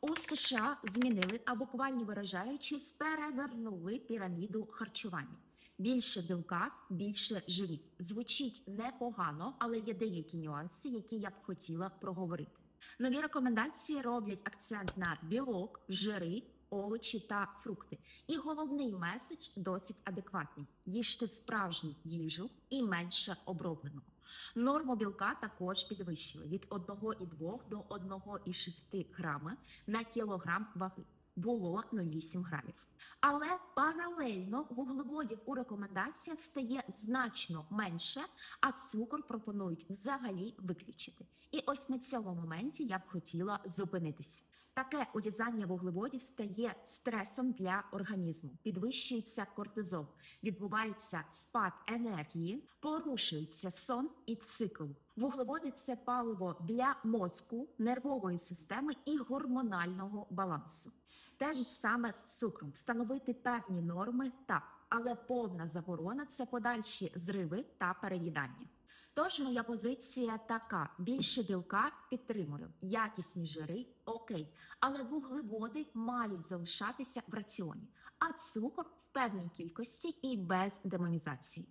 У США змінили, а буквально виражаючись, перевернули піраміду харчування. Більше білка, більше жирів. Звучить непогано, але є деякі нюанси, які я б хотіла проговорити. Нові рекомендації роблять акцент на білок, жири, овочі та фрукти. І головний меседж досить адекватний: їжте справжню їжу і менше обробленого. Норму білка також підвищили від 1,2 до 1,6 грами на кілограм ваги. Було 0,8 грамів. Але паралельно вуглеводів у рекомендаціях стає значно менше, а цукор пропонують взагалі виключити. І ось на цьому моменті я б хотіла зупинитися. Таке урізання вуглеводів стає стресом для організму, підвищується кортизол, відбувається спад енергії, порушується сон і цикл. Вуглеводи це паливо для мозку, нервової системи і гормонального балансу. Те ж саме з цукром встановити певні норми так, але повна заборона це подальші зриви та переїдання. Тож моя позиція така: більше білка підтримую, якісні жири окей, але вуглеводи мають залишатися в раціоні, а цукор в певній кількості і без демонізації.